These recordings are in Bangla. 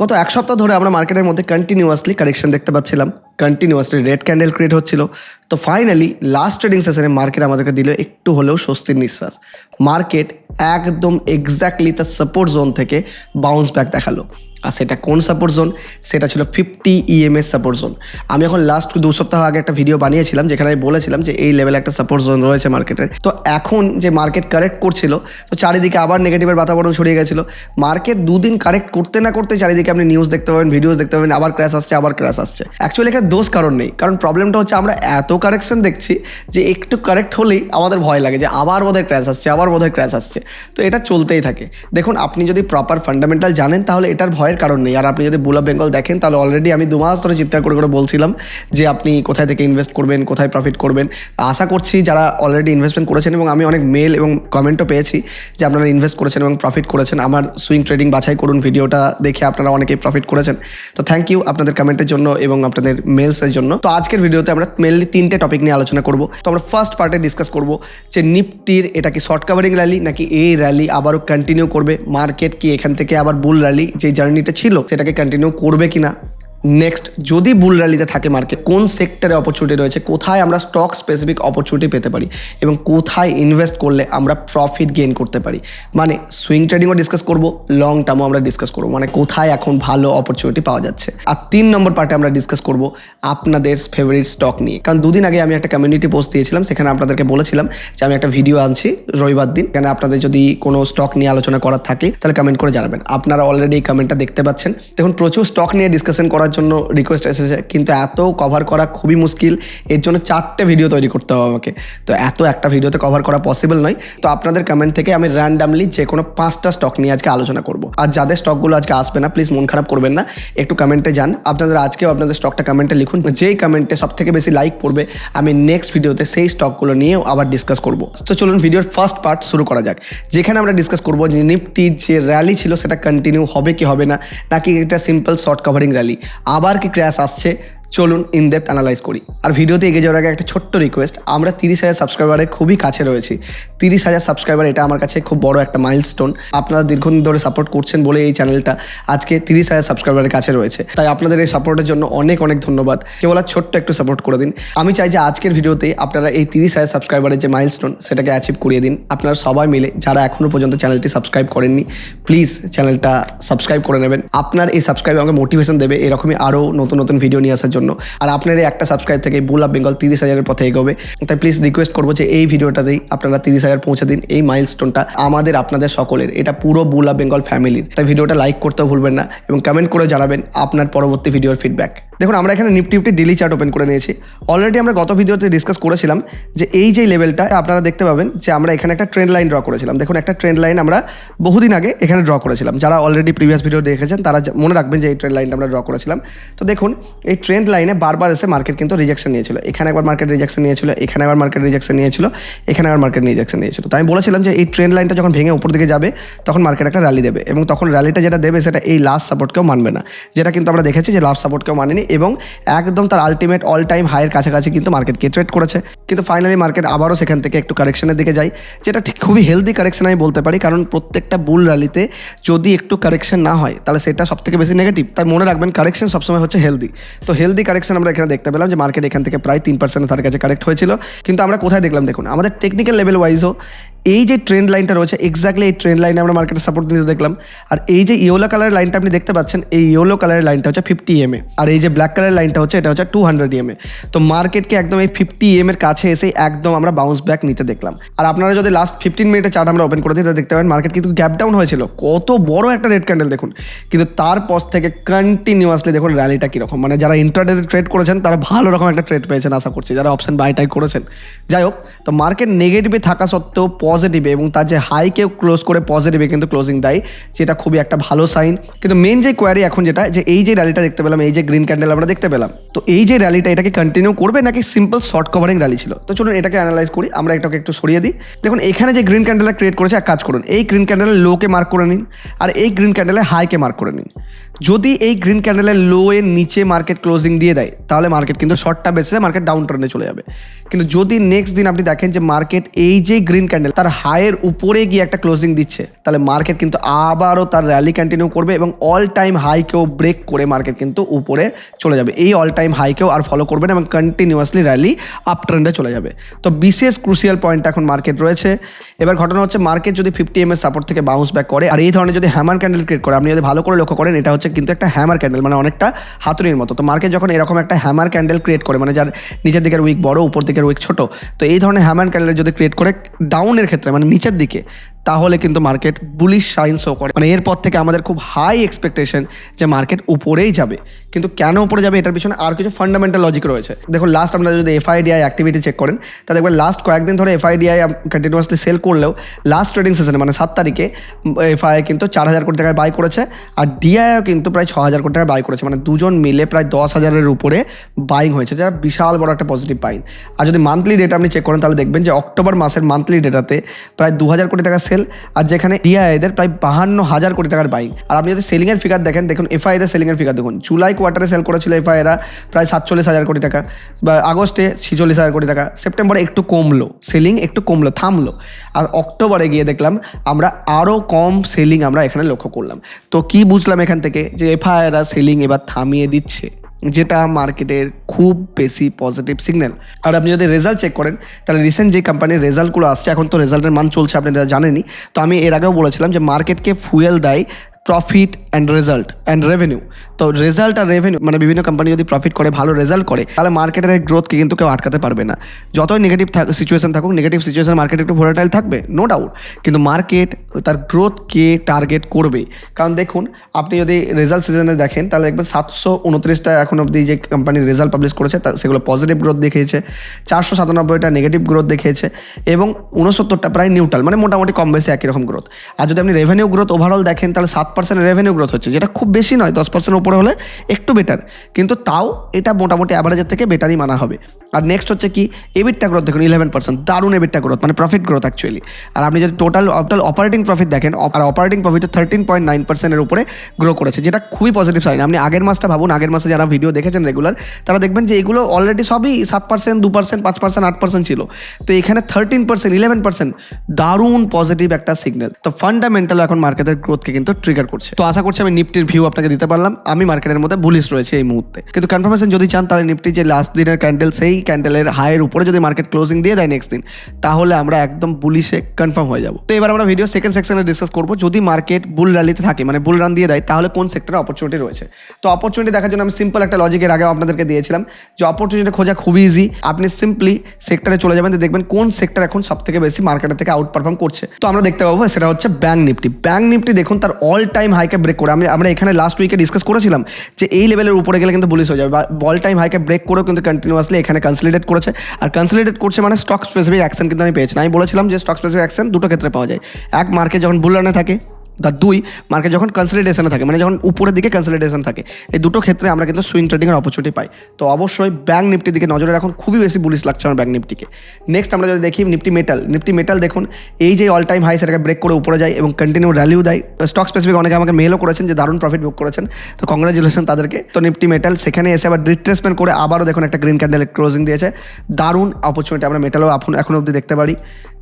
গত এক সপ্তাহ ধরে আমরা মার্কেটের মধ্যে কন্টিনিউয়াসলি কারেকশন দেখতে পাচ্ছিলাম। কন্টিনিউয়াসলি রেড ক্যান্ডেল ক্রিয়েট হচ্ছিল। তো ফাইনালি লাস্ট ট্রেডিং সেশনে মার্কেট আমাদেরকে দিল একটু হলেও স্বস্তির নিঃশ্বাস। মার্কেট একদম এক্স্যাক্টলি তার সাপোর্ট জোন থেকে বাউন্স ব্যাক দেখাল। আর সেটা কোন সাপোর্ট জোন সেটা ছিল ফিফটি ইএমএস সাপোর্ট জোন আমি এখন লাস্ট দু সপ্তাহ আগে একটা ভিডিও বানিয়েছিলাম, যেখানে আমি বলেছিলাম যে এই লেভেলে একটা সাপোর্ট জোন রয়েছে মার্কেটের তো এখন যে মার্কেট কারেক্ট করছিল, তো চারিদিকে আবার নেগেটিভের বাতাবরণ ছড়িয়ে গেছিল। মার্কেট দুদিন কারেক্ট করতে না করতে চারিদিকে আপনি নিউজ দেখতে পাবেন ভিডিওস দেখতে পাবেন, আবার ক্র্যাশ আসছে, আবার ক্র্যাশ আসছে। অ্যাকচুয়ালি এখানে দোষ কারণ নেই, কারণ প্রবলেমটা হচ্ছে আমরা এত কারেকশন দেখছি যে একটু কারেক্ট হলেই আমাদের ভয় লাগে যে আবার বোধহয় ক্র্যাশ আসছে, আবার বোধহয় ক্র্যাশ আসছে। তো এটা চলতেই থাকে। দেখুন, আপনি যদি প্রপার ফান্ডামেন্টাল জানেন, তাহলে এটার ভয়ের কারণ নেই। আর আপনি যদি বুল অফ বেঙ্গল দেখেন, তাহলে অলরেডি আমি দু মাস ধরে চিৎকার করে করে বলছিলাম যে আপনি কোথায় থেকে ইনভেস্ট করবেন, কোথায় প্রফিট করবেন। আশা করছি যারা অলরেডি ইনভেস্টমেন্ট করেছেন এবং আমি অনেক মেল এবং কমেন্টও পেয়েছি যে আপনারা ইনভেস্ট করেছেন এবং প্রফিট করেছেন। আমার সুইং ট্রেডিং বাছাই করুন ভিডিওটা দেখে আপনারা অনেকেই প্রফিট করেছেন। তো থ্যাংক ইউ আপনাদের কমেন্টের জন্য এবং আপনাদের মেলসের জন্য। তো আজকের ভিডিওতে আমরা মেনলি তিনটে টপিক নিয়ে আলোচনা করব। তো আমরা ফার্স্ট পার্টে ডিসকাস করব যে নিফটির এটা কি শর্ট কাভারিং র্যালি নাকি এই র্যালি আবারও কন্টিনিউ করবে? মার্কেট কি এখান থেকে আবার বুল র্যালি যে জার্নিটা ছিল সেটাকে কন্টিনিউ করবে কিনা? নেক্সট যদি বুল র্যালিতে থাকে মার্কেট কোন সেক্টরে অপরচুনিটি রয়েছে? কোথায় আমরা স্টক স্পেসিফিক অপরচুনিটি পেতে পারি? এবং কোথায় ইনভেস্ট করলে আমরা প্রফিট গেইন করতে পারি? মানে সুইং ট্রেডিংও ডিসকাস করব লং টার্মও আমরা ডিসকাস করব। মানে কোথায় এখন ভালো অপরচুনিটি পাওয়া যাচ্ছে? আর তিন নম্বর পার্টে আমরা ডিসকাস করব আপনাদের ফেভারিট স্টক নিয়ে। কারণ দুদিন আগে আমি একটা কমিউনিটি পোস্ট দিয়েছিলাম, সেখানে আপনাদেরকে বলেছিলাম যে আমি একটা ভিডিও আনছি রবিবার দিন। এখানে আপনাদের যদি কোনো স্টক নিয়ে আলোচনা করার থাকে, তাহলে কমেন্ট করে জানাবেন। আপনারা অলরেডি এই কমেন্টটা দেখতে পাচ্ছেন। দেখুন, প্রচুর স্টক নিয়ে ডিসকাশন করার জন্য রিকোয়েস্ট এসেছে, কিন্তু এত কভার করা খুবই মুশকিল। এর জন্য চারটে ভিডিও তৈরি করতে হবে আমাকে। তো এত একটা ভিডিওতে কভার করা পসিবল নয়। তো আপনাদের কমেন্ট থেকে আমি র্যান্ডামলি যে কোনো পাঁচটা স্টক নিয়ে আজকে আলোচনা করব। আর যাদের স্টকগুলো আজকে আসবে না প্লিজ মন খারাপ করবেন না। একটু কমেন্টে যান। আপনাদের আজকেও আপনাদের স্টকটা কমেন্টে লিখুন। যেই কমেন্টে সব থেকে বেশি লাইক পড়বে, আমি নেক্সট ভিডিওতে সেই স্টকগুলো নিয়েও আবার ডিসকাস করব। তো চলুন ভিডিওর ফার্স্ট পার্ট শুরু করা যাক। যেখানে আমরা ডিসকাস করব যে নিফটির যে র্যালি ছিল, সেটা কন্টিনিউ হবে কি হবে না? নাকি এটা সিম্পল শর্ট কভারিং র্যালি আবার কি ক্র্যাশ আসছে? চলুন ইন ডেপথ অ্যানালাইজ করি। আর ভিডিওতে এগিয়ে যাওয়ার আগে একটা ছোট্ট রিকোয়েস্ট আমরা তিরিশ হাজার সাবস্ক্রাইবারের খুবই কাছে রয়েছি। তিরিশ হাজার সাবস্ক্রাইবার এটা আমার কাছে খুব বড় একটা মাইলস্টোন আপনারা দীর্ঘদিন ধরে সাপোর্ট করছেন বলে এই চ্যানেলটা আজকে তিরিশ হাজার সাবস্ক্রাইবারের কাছে রয়েছে। তাই আপনাদের এই সাপোর্টের জন্য অনেক অনেক ধন্যবাদ। কেবল আর ছোট্ট একটু সাপোর্ট করে দিন। আমি চাই যে আজকের ভিডিওতে আপনারা এই তিরিশ হাজার সাবস্ক্রাইবারের যে মাইলস্টোন সেটাকে অ্যাচিভ করিয়ে দিন। আপনারা সবাই মিলে, যারা এখনও পর্যন্ত চ্যানেলটি সাবস্ক্রাইব করেননি প্লিজ চ্যানেলটা সাবস্ক্রাইব করে নেবেন। আপনার এই সাবস্ক্রাইব আমাকে মোটিভেশন দেবে। এরকমই আরও নতুন নতুন ভিডিও নিয়ে আসার জন্য। আর আপনার এই একটা সাবস্ক্রাইব থেকে বুল অফ বেঙ্গল তিরিশ হাজারের পথে এগোবে। তাই প্লিজ রিকোয়েস্ট করব যে এই ভিডিওটাতেই আপনারা তিরিশ হাজার পৌঁছে দিন এই মাইলস্টোনটা আমাদের, আপনাদের সকলের। এটা পুরো বুল অফ বেঙ্গল ফ্যামিলির তাই ভিডিওটা লাইক করতেও ভুলবেন না এবং কমেন্ট করে জানাবেন আপনার পরবর্তী ভিডিওর ফিডব্যাক দেখুন, আমরা এখানে Nifty Nifty daily chart open করে নিয়েছি। অলরেডি আমরা গত ভিডিওতে ডিসকাস করেছিলাম যে এই যে লেভেলটা আপনারা দেখতে পাবেন যে আমরা এখানে একটা ট্রেন্ড লাইন ড্র করেছিলাম। দেখুন, একটা ট্রেন্ড লাইন আমরা বহুদিন আগে এখানে ড্র করেছিলাম। যারা অলরেডি প্রিভিয়াস ভিডিও দেখেছেন, তারা মনে রাখবেন যে এই ট্রেন্ড লাইনটা আমরা ড্র করেছিলাম। তো দেখুন, এই ট্রেন্ড লাইনে বারবার এসে মার্কেট কিন্তু রিজেকশন নিয়েছিল। এখানে একবার মার্কেট রিজেকশন নিয়েছিল, এখানে একবার মার্কেট রিজেকশন নিয়েছিল, এখানে আবার মার্কেট রিজেকশন নিয়েছিল। তো আমি বলেছিলাম যে এই ট্রেন্ড লাইনটা যখন ভেঙে উপর দিকে যাবে, তখন মার্কেট একটা র্যালি দেবে। এবং তখন র্যালিটা যেটা দেবে, সেটা এই লাস্ট সাপোর্টকেও মানবে না। যেটা কিন্তু আমরা দেখেছি যে লাস্ট সাপোর্টকেও মানেনি এবং একদম তার আলটিমেট অল টাইম হাইয়ের কাছাকাছি কিন্তু মার্কেটকে ট্রেড করেছে। কিন্তু ফাইনালি মার্কেট আবারও সেখান থেকে একটু কারেকশনের দিকে যায়, যেটা ঠিক খুবই হেলদি কারেকশন আমি বলতে পারি। কারণ প্রত্যেকটা বুল র্যালিতে যদি একটু কারেকশন না হয়, তাহলে সেটা সব থেকে বেশি নেগেটিভ তাই মনে রাখবেন কারেকশন সবসময় হচ্ছে হেলদি তো হেলদি কারেকশন আমরা এখানে দেখতে পেলাম যে মার্কেট এখান থেকে প্রায় তিন পার্সেন্ট তার কাছে কারেক্ট হয়েছিল। কিন্তু আমরা কোথায় দেখলাম দেখুন, আমাদের টেকনিক্যাল লেভেল ওয়াইজও এই যে ট্রেন্ড লাইনটা রয়েছে এক্স্যাক্টলি এই ট্রেন্ড লাইনে আমরা মার্কেটে সাপোর্ট নিতে দেখলাম। আর এই যে ইয়েলো কালারের লাইনটা আপনি দেখতে পাচ্ছেন, এই ইয়েলো কালারের লাইনটা হচ্ছে ফিফটি এম আর এই যে ব্ল্যাক কালারের লাইনটা হচ্ছে, এটা হচ্ছে টু হান্ড্রেড এম তো মার্কেটকে একদম এই ফিফটি এম এর কাছে এসে একদম আমরা বাউন্স ব্যাক নিতে দেখলাম। আর আপনারা যদি লাস্ট ফিফটিন মিনিটের চার্ট আমরা ওপেন করে দিই দেখতে পাবেন মার্কেট কিন্তু গ্যাপ ডাউন হয়েছিল। কত বড় একটা রেড ক্যান্ডেল দেখুন। কিন্তু তারপর থেকে কন্টিনিউয়াসলি দেখুন র্যালিটা কীরকম। মানে যারা ইন্টারডেতে ট্রেড করেছেন, তারা ভালো রকম একটা ট্রেড পেয়েছেন, আশা করছি। যারা অপশন বাই টাই করেছেন। যাই হোক, তো মার্কেট নেগেটিভে থাকা সত্ত্বেও পজিটিভে এবং তার যে হাই কেউ ক্লোজ করে পজিটিভে কিন্তু ক্লোজিং দেয় যেটা খুবই একটা ভালো সাইন কিন্তু মেন যে কোয়ারি এখন যেটা, যে এই যে র্যালিটা দেখতে পেলাম, এই যে গ্রিন ক্যান্ডেল আমরা দেখতে পেলাম, তো এই যে র্যালিটা এটাকে কন্টিনিউ করবে নাকি সিম্পল শর্ট কভারিং র্যালি ছিল? তো চলুন এটাকে অ্যানালাইজ করি, আমরা এটাকে একটু সরিয়ে দিই। দেখুন, এখানে যে গ্রিন ক্যান্ডেলটা ক্রিয়েট করেছে, এক কাজ করুন, এই গ্রিন ক্যান্ডেলের লোকে মার্ক করে নিন, আর এই গ্রিন ক্যান্ডেলের হাইকে মার্ক করে নিন। যদি এই গ্রিন ক্যান্ডেলের লো এর নিচে মার্কেট ক্লোজিং দিয়ে দেয়, তাহলে মার্কেট কিন্তু শর্টটা বেঁচে মার্কেট ডাউন ট্রেন্ডে চলে যাবে। কিন্তু যদি নেক্সট দিন আপনি দেখেন যে মার্কেট এই যে গ্রিন ক্যান্ডেল তার হায়ের উপরে গিয়ে একটা ক্লোজিং দিচ্ছে, তাহলে মার্কেট কিন্তু আবারও তার র্যালি কন্টিনিউ করবে এবং অল টাইম হাইকেও ব্রেক করে মার্কেট কিন্তু উপরে চলে যাবে। এই অল টাইম হাইকেও আর ফলো করবে না এবং কন্টিনিউয়াসলি র্যালি আপ ট্রেন্ডে চলে যাবে। তো বিশেষ ক্রুশিয়াল পয়েন্ট এখন মার্কেট রয়েছে। এবার ঘটনা হচ্ছে মার্কেট যদি ফিফটি এম এর সাপোর্ট থেকে বাউন্স ব্যাক করে, আর এই ধরনের যদি হ্যামার ক্যান্ডেল ক্রিয়েট করে, আপনি যদি ভালো করে লক্ষ্য করেন, এটা হচ্ছে কিন্তু একটা হ্যামার ক্যান্ডেল মানে অনেকটা হাতুড়ির মতো। তো মার্কেট যখন এরকম একটা হ্যামার ক্যান্ডেল ক্রিয়েট করে মানে যার নিচের দিকের উইক বড়, উপর দিকের উইক ছোট, তো এই ধরনের হ্যামার ক্যান্ডেল যদি ক্রিয়েট করে ডাউনের ক্ষেত্রে মানে নিচের দিকে তাহলে কিন্তু মার্কেট বুলিশ সাইন শো করে। মানে এরপর থেকে আমাদের খুব হাই এক্সপেকটেশন যে মার্কেট উপরেই যাবে। কিন্তু কেন উপরে যাবে এটার পিছনে আর কিছু ফান্ডামেন্টাল লজিক রয়েছে। দেখুন লাস্ট আপনারা যদি এফআইডিআই অ্যাক্টিভিটি চেক করেন তা দেখবেন লাস্ট কয়েকদিন ধরে এফআইডিআই কন্টিনিউয়াসলি সেল করলেও লাস্ট ট্রেডিং সেশনে মানে সাত তারিখে এফআই কিন্তু চার হাজার কোটি টাকায় বাই করেছে আর ডিআইও কিন্তু প্রায় ছ হাজার কোটি টাকায় বাই করেছে। মানে দুজন মিলে প্রায় দশ হাজারের উপরে বাইং হয়েছে, যারা বিশাল বড় একটা পজিটিভ বাইং আর যদি মান্থলি ডেটা আপনি চেক করেন, তাহলে দেখবেন যে অক্টোবর মাসের মান্থলি ডেটাতে প্রায় দু হাজার কোটি টাকা সেল আর যেখানে ডিআইদের প্রায় বাহান্ন হাজার কোটি টাকার বাইক আর আপনি যদি সেলিংয়ের ফিগার দেখেন, দেখুন এফআইদের সেলিংয়ের ফিগার দেখুন। জুলাই কোয়ার্টারে সেল করেছিল এফআইরা প্রায় সাতচল্লিশ হাজার কোটি টাকা, বা আগস্টে ছিচল্লিশ হাজার কোটি টাকা সেপ্টেম্বরে একটু কমলো। সেলিং একটু কমলো, থামলো। আর অক্টোবরে গিয়ে দেখলাম, আমরা আরও কম সেলিং আমরা এখানে লক্ষ্য করলাম। তো কি বুঝলাম এখান থেকে? যে এফআইআরা সেলিং এবার থামিয়ে দিচ্ছে। যেটা মার্কেটের খুব বেশি পজিটিভ সিগন্যাল আর আপনি যদি রেজাল্ট চেক করেন, তাহলে রিসেন্ট যে কোম্পানির রেজাল্টগুলো আসছে, এখন তো রেজাল্টের মান চলছে, আপনি জানেনই। তো আমি এর আগেও বলেছিলাম যে মার্কেটকে ফুয়েল দেয় profit and result and revenue তো রেজাল্ট আর রেভিনিউ মানে বিভিন্ন কোম্পানি যদি প্রফিট করে, ভালো রেজাল্ট করে, তাহলে মার্কেটের গ্রোথকে কিন্তু কেউ আটকাতে পারবে না। যতই নেগেটিভ সিচুয়েশন থাকুক নেগেটিভ সিচুয়েশন মার্কেট একটু ভোলাটাইল থাকবে নো ডাউট কিন্তু মার্কেট তার গ্রোথকে টার্গেট করবে। কারণ দেখুন, আপনি যদি রেজাল্ট সিজনে দেখেন, তাহলে দেখবেন সাতশো উনত্রিশটা এখন অবধি যে কোম্পানির রেজাল্ট পাবলিশ করেছে, তা সেগুলো পজিটিভ গ্রোথ দেখিয়েছে, চারশো সাতানব্বইটা নেগেটিভ গ্রোথ দেখিয়েছে, এবং উনসত্তরটা প্রায় নিউট্রাল মানে মোটামুটি কম বেশি একই রকম গ্রোথ আর যদি আপনি রেভিনিউ গ্রোথ ওভারঅল দেখেন, তাহলে সাত পার্সেন্ট রেভিনিউ গ্রোথ হচ্ছে, যেটা খুব বেশি নয় দশ পার্সেন্ট উপরে হলে একটু বেটার কিন্তু তাও এটা মোটামুটি অ্যাভারেজের থেকে বেটারই মানা হবে। আর নেক্সট হচ্ছে কি এবিটটা গ্রোথ দেখুন ইলেভেন পার্সেন্ট দারুণ এবিটটা গ্রোথ মানে প্রফিট গ্রোথ অ্যাকচুয়ালি আর আপনি যদি টোটাল টোটাল অপারেটিং প্রফিট দেখেন আর operating profit thirteen point nine পার্সেন্টের উপরে গ্রো করেছে, যেটা খুবই পজিটিভ সাইন আপনি আগের মাসটা ভাবুন, আগের মাসে যারা ভিডিও দেখেছেন রেগুলার তারা দেখবেন যে এগুলো অলরেডি সবই সাত পার্সেন্ট দু পার্সেন্ট পাঁচ পার্সেন্ট আট পার্সেন্ট ছিল। তো এখানে থার্টিন পার্সেন্ট ইলেভেন পার্সেন্ট দারুণ পজিটিভ একটা সিগন্যাল তো ফান্ডামেন্টাল এখন মার্কেটের গ্রোথকে কিন্তু ট্রিগার করছে। তো আশা করছি আমি নিফটির ভিউ আপনাকে দিতে পারলাম। আমি মার্কেটের মধ্যে বুলিশ রয়েছে এই মুহূর্তে। কিন্তু কনফার্মেশন যদি চান, তাহলে নিফটি যে লাস্ট দিনের ক্যান্ডেল সেই ক্যান্ডেলের হায়ের উপরে যদি মার্কেট ক্লোজিং দিয়ে দেয় নেক্সট দিন, তাহলে আমরা একদম বুলিশে কনফার্ম হয়ে যাব। তো এবার আমরা ভিডিও সেকেন্ড সেকশনে ডিসকাস করব। যদি মার্কেট বুল র্যালিতে থাকে মানে বুল রান দিয়ে দেয়, তাহলে কোন সেক্টরে অপরচুনিটি রয়েছে? তো অপরচুনিটি দেখার জন্য আমি সিম্পল একটা লজিকের আগে আপনাদেরকে দিয়েছিলাম যে অপরচুনিটি খোঁজা খুবই ইজি আপনি সিম্পলি সেক্টরে চলে যাবেন দেখবেন কোন সেক্টর এখন সব থেকে বেশি মার্কেটের থেকে আউট পারফর্ম করছে। তো আমরা দেখতে পাবো, সেটা হচ্ছে ব্যাঙ্ক নিফটি ব্যাঙ্ক নিফটি দেখুন, তার অল টাইম হাইকে ব্রেক করে আমি আমরা এখানে লাস্ট উইকে ডিসকাস করেছিলাম যে এই লেভেলের উপরে গেলে কিন্তু বুলিশ হয়ে যাবে বল টাইম হাইকে ব্রেক করেও কিন্তু কন্টিনিউয়াসলি এখানে কনসলিডেট করেছে, আর কনসলিডেট করছে মানে স্টক স্পেসিফিক অ্যাকশন কিন্তু আমি পেয়েছি। আমি বলেছিলাম যে স্টক স্পেসিফিক অ্যাকশন দুটো ক্ষেত্রে পাওয়া যায়। এক মার্কেট যখন বুল রানে থাকে তার দুই মার্কেট যখন কনসলিডেশনে থাকে মানে যখন উপরের দিকে কনসলিডেশন থাকে, এই দুটো ক্ষেত্রে আমরা কিন্তু সুইং ট্রেডিংয়ের অপরচুনিটি পাই। তো অবশ্যই ব্যাঙ্ক নিফটির দিকে নজরে এখন খুবই বেশি বুলিশ লাগছে আমার ব্যাঙ্ক নিফটিকে নেক্সট আমরা যদি দেখি নিফটি মেটাল নিফটি মেটাল দেখুন, এই যে অল টাইম হাই সেটাকে ব্রেক করে উপরে যায় এবং কন্টিনিউ র্যালিউ দেয়। স্টক স্পেসিফিক অনেকে আমাকে মেলও করেছেন যে দারুণ প্রফিট বুক করেছেন, তো কংগ্রাচুলেশন তাদেরকে। তো নিফটি মেটাল সেখানে এসে আবার রিট্রেসমেন্ট করে আবারও দেখুন একটা গ্রিন ক্যান্ডেল ক্লোজিং দিয়েছে। দারুণ অপরচুনিটি আমরা মেটালও এখন এখন অবধি দেখতে পারি।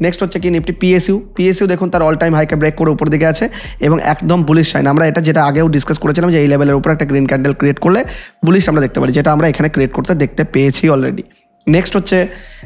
নেক্সট হচ্ছে কি নিফটি পিএসইউ পিএসইউ দেখুন, তার অল টাইম হাইকে ব্রেক করে উপর দিকে আছে। এবং একদম বুলিশ সাইন আমরা এটা যেটা আগেও ডিসকাস করেছিলাম যে এই লেভেলের উপর একটা গ্রিন ক্যান্ডেল ক্রিয়েট করলে বুলিশ আমরা দেখতে পারি, যেটা আমরা এখানে ক্রিয়েট করতে দেখতে পেয়েছি অলরেডি নেক্সট হচ্ছে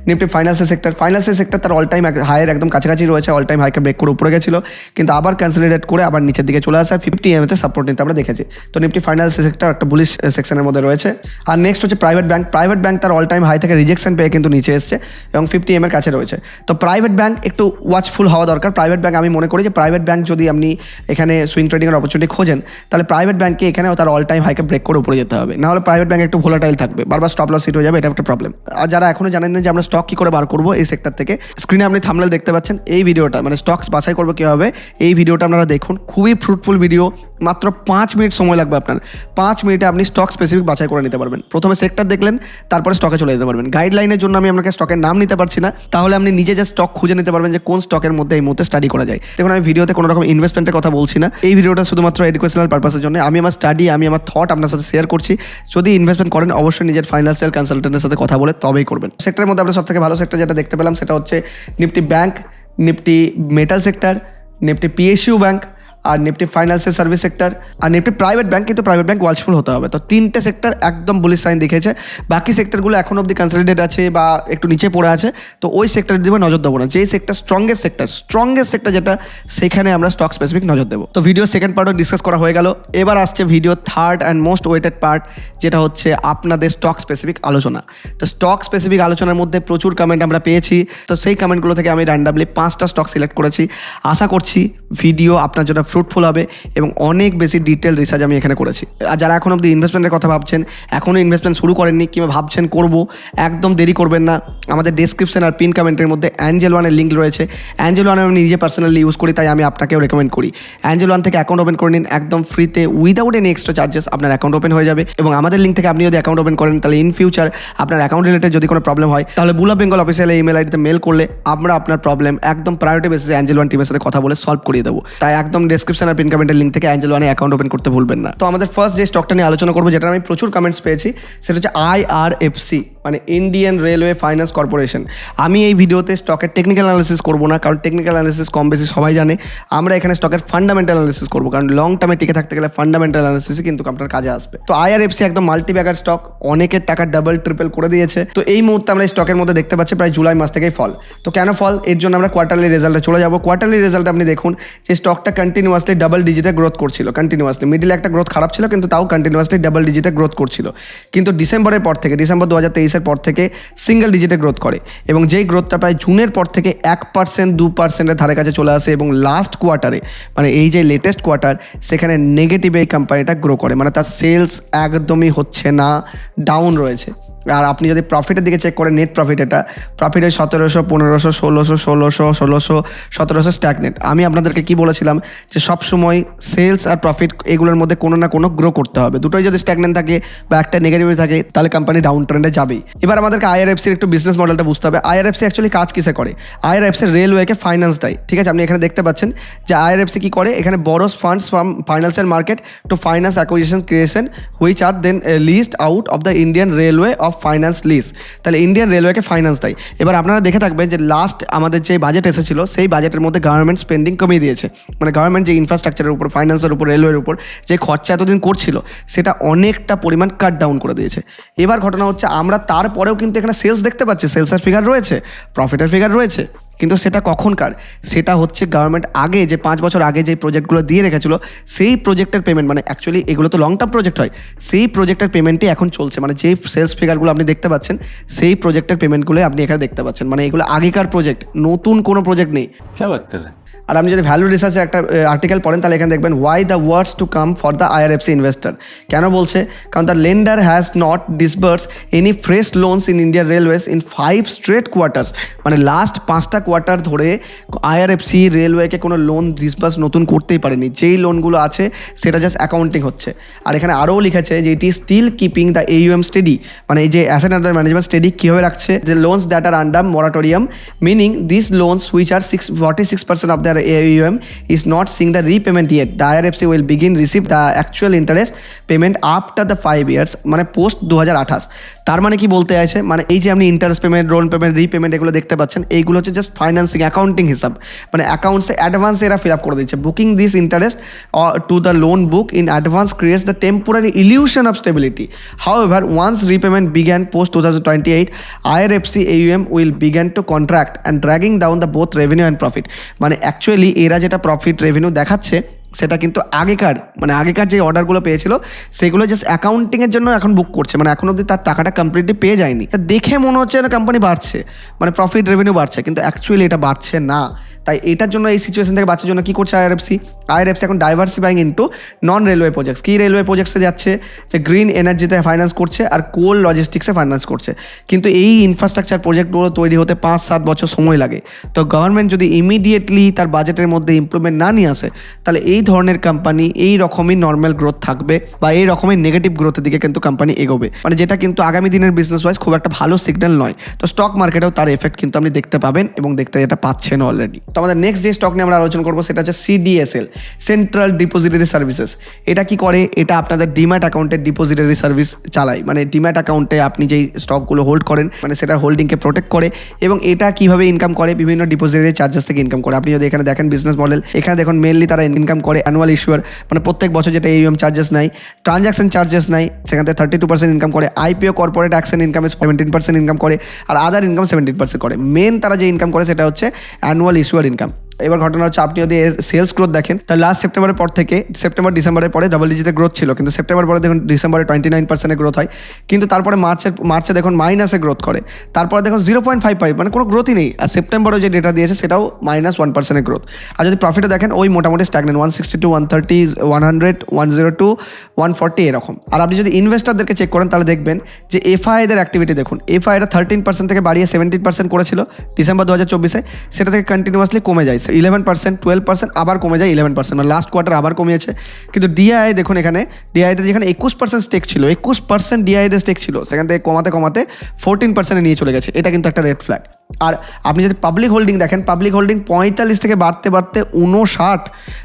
Nifty financial sector financial sector তার অল টাইম হাইয়ের একদম কাছাকাছি রয়েছে অল টাইম হাইকে ব্রেক করে উপরে গেছিল, কিন্তু আবার কনসলিডেট করে আবার নিচের দিকে চলে আসে ফিফটি এমএতে সাপোর্ট নিতে আমরা দেখেছি। তো নিফটি ফাইন্যান্সিয়াল সেক্টর একটা বুলিশ সেকশনের মধ্যে রয়েছে। আর নেক্সট হচ্ছে প্রাইভেট ব্যাংক প্রাইভেট ব্যাংক তার অল টাইম হাই থেকে রিজেকশন পেয়ে কিন্তু নিচে এসছে এবং ফিফটি এম এর কাছে রয়েছে। তো প্রাইভেট ব্যাংক একটু ওয়াচফুল হওয়া দরকার। প্রাইভেট ব্যাংক আমি মনে করি যে প্রাইভেট ব্যাংক যদি আপনি এখানে সুইং ট্রেডিংয়ের অপরচুনিটি খোঁজেন, তাহলে প্রাইভেট ব্যাংকে এখানেও তার অল টাইম হাইকে ব্রেক করে উপরে যেতে হবে। নাহলে প্রাইভেট ব্যাংক একটু ভোলাটাইল থাকবে। বারবার স্টপ লস হিট হয়ে যাবে, এটা একটা প্রবলেম যারা এখনও জানেন না যে আমরা স্টক কি করে বার করব এই সেক্টর থেকে স্ক্রিনে আপনি থামলে দেখতে পাচ্ছেন এই ভিডিওটা মানে স্টকস বাছাই করব কীভাবে, এই ভিডিওটা আপনারা দেখুন। খুবই ফ্রুটফুল ভিডিও মাত্র পাঁচ মিনিট সময় লাগবে আপনার। পাঁচ মিনিটে আপনি স্টক স্পেসিফিক বাছাই করে নিতে পারবেন। প্রথমে সেক্টর দেখলেন, তারপরে স্টকে চলে যেতে পারবেন। গাইডলাইনের জন্য আমি আপনাকে স্টকের নাম নিতে পারছি না। তাহলে আপনি নিজে যে স্টক খুঁজে নিতে পারবেন যে কোন স্টকের মধ্যে এই মুহূর্তে স্টাডি করা যায়। দেখুন, আমি ভিডিওতে কোনো রকম ইনভেস্টমেন্টের কথা বলছি না। এই ভিডিওটা শুধুমাত্র এডুকেশনাল পারপাসের জন্য। আমি আমার স্টাডি আমি আমার থট আপনার সাথে শেয়ার করছি। যদি ইনভেস্টমেন্ট করেন, অবশ্যই নিজের ফাইন্যান্সিয়াল কনসালটেন্টের সাথে কথা বলে তবেই করবেন। সেক্টরের মধ্যে আমরা সবথেকে ভালো সেক্টর যেটা দেখতে পেলাম সেটা হচ্ছে Nifty bank Nifty metal sector Nifty PSU bank আর নিফটি ফাইন্যান্সিয়াল সার্ভিস সেক্টর, আর নিফটি প্রাইভেট ব্যাংক কিন্তু প্রাইভেট ব্যাংক ওয়াচফুল হতে হবে। তো তিনটে সেক্টর একদম বুলিশ সাইন দেখেছে বাকি সেক্টরগুলো এখন অব্দি কনসিডারেড আছে বা একটু নিচে পড়ে আছে। তো ওই সেক্টরের দিকে নজর দেবো না। যেই sector strongest sector strongest sector যেটা, সেখানে আমরা স্টক স্পেসিফিক নজর দেবো। তো ভিডিও সেকেন্ড পার্টও ডিসকাস করা হয়ে গেল। এবার আসছে video third and most weighted part যেটা হচ্ছে আপনাদের স্টক স্পেসিফিক আলোচনা। তো স্টক স্পেসিফিক আলোচনার মধ্যে প্রচুর কমেন্ট আমরা পেয়েছি। তো সেই কমেন্টগুলো থেকে আমি র্যান্ডামলি পাঁচটা স্টক সিলেক্ট করেছি। আশা করছি ভিডিও আপনার জন্য ফ্রুটফুল হবে এবং অনেক বেশি ডিটেল রিসার্চ আমি এখানে করেছি। আর যারা এখন অব্দি ইনভেস্টমেন্টের কথা ভাবছেন এখনও ইনভেস্টমেন্ট শুরু করেননি কিংবা ভাবছেন করব, একদম দেরি করবেন না। আমাদের ডেসক্রিপশন আর পিন কমেন্টের মধ্যে অ্যাঞ্জেল ওয়ানের লিঙ্ক রয়েছে। অ্যাঞ্জেল ওয়ান আমি নিজে পার্সোনালি ইউজ করি, তাই আমি আপনাকেও রেকমেন্ড করি। অ্যাঞ্জেল ওয়ান থেকে অ্যাকাউন্ট ওপেন করে নিন, একদম ফ্রিতে উইদাউট এনি এক্সট্রা চার্জেস আপনার অ্যাকাউন্ট ওপেন হয়ে যাবে। এবং আমাদের লিঙ্ক থেকে আপনি যদি অ্যাকাউন্ট ওপেন করেন, তাহলে ইন ফিউচার আপনার অ্যাকাউন্ট রিলেটেড যদি কোনো প্রবলেম হয়, তাহলে বুলা বেঙ্গল অফিসিয়াল ইমেল আইডিতে মেল করলে আমরা আপনার প্রবলেম একদম প্রায়োরিটি বেসিসে অ্যাঞ্জেল ওয়ান টিমের সাথে কথা বলে সলভ করিয়ে দেবো। তাই একদম ডেসক্রিপশন আর পিন কমেন্টের লিঙ্ক থেকে অ্যাঞ্জেল ওয়ানে অ্যাকাউন্ট ওপেন করতে ভুলবেন না। তো আমাদের ফার্স্ট যে স্টকটা নিয়ে আলোচনা করব যেটা আমি প্রচুর কমেন্টস পেয়েছি, সেটা হচ্ছে আইআরএফসি মানে ইন্ডিয়ান রেলওয়ে ফাইন্যান্স কর্পোরেশন আমি এই ভিডিওতে স্টকের টেকনিক্যাল অ্যানালিসিস করব না, কারণ টেকনিক্যাল অ্যানালিসিস কম বেশি সবাই জানে। আমরা এখানে স্টকের ফান্ডামেন্টাল অ্যানালিসিস করব, কারণ লং টার্মে টিকে থাকতে গেলে ফান্ডামেন্টাল অ্যানালিসিস কিন্তু আপনার কাজে আসবে। তো আইআরএফসি একদম মাল্টি ব্যাগার স্টক অনেকের টাকা ডাবল ট্রিপল করে দিয়েছে। তো এই মুহূর্তে আমরা স্টকের মধ্যে দেখতে পাচ্ছি প্রায় জুলাই মাস থেকেই ফল তো কেন ফল এর জন্য আমরা কোয়ার্টারলি রেজাল্টে চলে যাব। কোয়ার্টারলি রেজাল্ট আপনি দেখুন যে স্টকটা কন্টিনিউয়াসলি ডাবল ডিজিটে গ্রোথ করছিল কন্টিনিউয়াসলি মিডিলে একটা গ্রোথ খারাপ ছিল, কিন্তু তাও কন্টিনিউয়াসলি ডাবল ডিজিটে গ্রোথ করছিল। কিন্তু ডিসেম্বরের পর থেকে ডিসেম্বর দু হাজার তেইশ তেইশের পর থেকে সিঙ্গেল ডিজিটে গ্রোথ করে এবং যেই গ্রোথটা প্রায় জুনের পর থেকে এক পার্সেন্ট দু পার্সেন্টের ধারে কাছে চলে আসে এবং লাস্ট কোয়ার্টারে মানে এই যে লেটেস্ট কোয়ার্টার সেখানে নেগেটিভ এই কোম্পানিটা গ্রো করে। মানে তার সেলস একদমই হচ্ছে না ডাউন রয়েছে। আর আপনি যদি প্রফিটের দিকে চেক করেন নেট প্রফিট এটা প্রফিটের সতেরোশো, পনেরোশো, ষোলোশো ষোলোশো ষোলোশো, সতেরোশো স্ট্যাগনেট আমি আপনাদেরকে কি বলেছিলাম যে সব সময় সেলস আর প্রফিট এগুলোর মধ্যে কোনো না কোনো গ্রো করতে হবে। দুটোই যদি স্ট্যাগনেন্ট থাকে বা একটা নেগেটিভ থাকে, তাহলে কোম্পানি ডাউন ট্রেন্ডে যাবেই। এবার আমাদেরকে আইআরএফসির একটু বিজনেস মডেলটা বুঝতে হবে। আইআরএফসি অ্যাকচুয়ালি কাজ কিসে করে? আইআরএফসি রেলওয়েকে ফাইন্যান্স দেয়। ঠিক আছে, আপনি এখানে দেখতে পাচ্ছেন যে আইআরএফসি কি করে? এখানে বড় funds from financial market to finance acquisition creation which are then list out of the Indian railway of finance lease তাহলে ইন্ডিয়ান রেলওয়েকে ফাইন্যান্স দেয়। এবার আপনারা দেখে থাকবেন যে লাস্ট আমাদের যে বাজেট এসেছিল, সেই বাজেটের মধ্যে গভর্নমেন্ট স্পেন্ডিং কমিয়ে দিয়েছে। মানে গভর্নমেন্ট যে ইনফ্রাস্ট্রাকচারের উপর ফাইন্যান্সের উপর রেলওয়ের উপর, যে খরচা এতদিন করছিল, সেটা অনেকটা পরিমাণ কাট ডাউন করে দিয়েছে। এবার ঘটনা হচ্ছে, আমরা তারপরেও কিন্তু এখানে সেলস দেখতে পাচ্ছি। সেলসের ফিগার রয়েছে প্রফিটের ফিগার রয়েছে। কিন্তু সেটা কখনকার? সেটা হচ্ছে গভর্নমেন্ট আগে যে পাঁচ বছর আগে যে প্রজেক্টগুলো দিয়ে রেখেছিল, সেই প্রজেক্টের পেমেন্ট মানে অ্যাকচুয়ালি এগুলো তো লং টার্ম প্রজেক্ট হয়, সেই প্রজেক্টের পেমেন্টই এখন চলছে। মানে যেই সেলস ফিগারগুলো আপনি দেখতে পাচ্ছেন, সেই প্রজেক্টের পেমেন্টগুলো আপনি এখানে দেখতে পাচ্ছেন। মানে এগুলো আগেকার প্রজেক্ট নতুন কোনো প্রজেক্ট নেই। আর আপনি যদি ভ্যালু রিসার্চের একটা আর্টিকেল পড়েন, তাহলে এখানে দেখবেন why the words to come for the IRFC investor কেন বলছে? কারণ the lender has not disburse any fresh loans in Indian Railways in five straight quarters মানে লাস্ট পাঁচটা কোয়ার্টার ধরে আইআরএফসি রেলওয়েকে কোনো লোন ডিসবার্স নতুন করতেই পারেনি। যেই লোনগুলো আছে, সেটা জাস্ট অ্যাকাউন্টিং হচ্ছে। আর এখানে আরও লিখেছে যে it is still keeping the AUM steady মানে এই যে অ্যাসেট আন্ডার ম্যানেজমেন্ট স্টেডি কীভাবে রাখছে? যে loans that are under moratorium meaning this loans which are six forty six percent of the their AUM is not seeing the repayment yet. The IRFC will begin receive the actual interest payment after the five years মানে পোস্ট দু তার মানে কি বলতে আছে মানে এই যে আপনি interest payment loan payment repayment এগুলো দেখতে পাচ্ছেন, এইগুলো হচ্ছে জাস্ট ফাইন্যান্সিং অ্যাকাউন্টিং হিসাব। মানে অ্যাকাউন্টসে অ্যাডভান্স এরা ফিল আপ করে দিচ্ছে। Booking this interest to the loan book in advance creates the temporary illusion of stability however once repayment begin post two thousand twenty eight IRFC AUM will begin to contract and dragging down the both revenue and profit মানে অ্যাকচুয়ালি এরা যেটা প্রফিট রেভিনিউ দেখাচ্ছে সেটা কিন্তু আগেকার মানে আগেকার যে অর্ডারগুলো পেয়েছিল, সেগুলো জাস্ট অ্যাকাউন্টিংয়ের জন্য এখন বুক করছে। মানে এখন অবধি তার টাকাটা কমপ্লিটলি পেয়ে যায়নি। দেখে মনে হচ্ছে না কোম্পানি বাড়ছে। মানে প্রফিট রেভিনিউ বাড়ছে, কিন্তু অ্যাকচুয়ালি এটা বাড়ছে না। তাই এটার জন্য এই সিচুয়েশন থেকে বাঁচার জন্য কী করছে আইআরএফসি আইআরএফসি এখন diversifying into non railway projects কী রেলওয়ে প্রজেক্টসে যাচ্ছে? যে গ্রিন এনার্জিতে ফাইন্যান্স করছে আর কোল লজিস্টিক্সে ফাইন্যান্স করছে। কিন্তু এই ইনফ্রাস্ট্রাকচার প্রজেক্টগুলো তৈরি হতে পাঁচ, সাত বছর সময় লাগে। তো গভর্নমেন্ট যদি ইমিডিয়েটলি তার বাজেটের মধ্যে ইমপ্রুভমেন্ট না নিয়ে আসে, তাহলে এই ধরনের কোম্পানি এই রকমই নর্মাল গ্রোথ থাকবে বা এই রকমের নেগেটিভ গ্রোথের দিকে কিন্তু কোম্পানি এগোবে। মানে যেটা কিন্তু আগামী দিনের বিজনেস ওয়াইজ খুব একটা ভালো সিগন্যাল নয়। তো স্টক মার্কেটেও তার এফেক্ট কিন্তু আপনি দেখতে পাবেন এবং দেখতে এটা পাচ্ছেন অলরেডি তো আমাদের নেক্সট যে স্টক নিয়ে আমরা আলোচনা করব সেটা হচ্ছে সিডিএসএল সেন্ট্রাল ডিপোজিটারি সার্ভিসেস এটা কি করে? এটা আপনাদের ডিম্যাট অ্যাকাউন্টের ডিপোজিটারি সার্ভিস চালায়। মানে ডিম্যাট অ্যাকাউন্টে আপনি যেই স্টকগুলো হোল্ড করেন মানে সেটার হোল্ডিংকে প্রোটেক্ট করে এবং এটা কীভাবে ইনকাম করে? বিভিন্ন ডিপোজিটারি চার্জেস থেকে ইনকাম করে। আপনি যদি এখানে দেখেন বিজনেস মডেল এখানে দেখুন মেনলি তারা ইনকাম করে। অ্যানুয়াল ইস্যুয়ার মানে প্রত্যেক বছর যেটা ইউএম চার্জেস নাই ট্রানজ্যাকশন চার্জেস নাই সেখান থেকে থার্টি টু পার্সেন্ট ইনকাম করে আইপিও কর্পোরেট অ্যাকশন ইনকামে সেভেন্টিন পার্সেন্ট ইনকাম করে, আর আদার ইনকাম সেভেন্টিন পার্সেন্ট করে। মেন তারা যে ইনকাম করে সেটা হচ্ছে অ্যানুয়াল ইস্যুয়ার ইনকাম এবার ঘটনা হচ্ছে, আপনি যদি এর সেলস গ্রোথ দেখেন তাহলে লাস্ট সেপ্টেম্বরের পর থেকে সেপ্টেম্বর ডিসেম্বরের পরে ডাবল ডিজিটে গ্রোথ ছিল। কিন্তু সেপ্টেম্বর পরে দেখুন ডিসেম্বরে টোয়েন্টি নাইন পার্সেন্টের গ্রোথ হয়। কিন্তু তারপরে মার্চের মার্চে দেখুন মাইনাসে গ্রোথ করে। তারপরে দেখুন জিরো পয়েন্ট ফাইভ ফাইভ মানে কোনো গ্রোথই নেই। আর সেপ্টেম্বরে যে ডেটা দিয়েছে, সেটাও মাইনাস ওয়ান পার্সেন্টের গ্রোথ আর যদি প্রফিটে দেখেন, ওই মোটামুটি stagnant one sixty two one thirty one hundred one zero two one forty এরকম। আর আপনি যদি ইনভেস্টারদেরকে চেক করেন, তাহলে দেখবেন যে এফআইদের অ্যাক্টিভিটি দেখুন এফআইরা থার্টিন পার্সেন্ট থেকে বাড়িয়ে সেভেন্টিন পার্সেন্ট করেছিল ডিসেম্বর দু হাজার চব্বিশে সেটা থেকে কন্টিনিউয়াসলি কমে যায়। ইলেভেন পার্সেন্ট টুয়েলভ পার্সেন্ট আবার কমে যায় ইলেভেন পার্সেন্ট মানে লাস্ট কোয়ার্টার আবার কমিয়েছে। কিন্তু ডিআই দেখুন এখানে ডিআইতে যেখানে একুশ পার্সেন্ট স্টেক ছিল, একুশ পার্সেন্ট ডিআইতে স্টেক ছিল, সেখান থেকে কমাতে কমাতে ফোরটিন পার্সেন্টে নিয়ে চলে গেছে। এটা কিন্তু একটা রেড ফ্ল্যাগ আর আপনি যদি পাবলিক হোল্ডিং দেখেন পাবলিক হোল্ডিং পঁয়তাল্লিশ থেকে বাড়তে বাড়তে উনষাট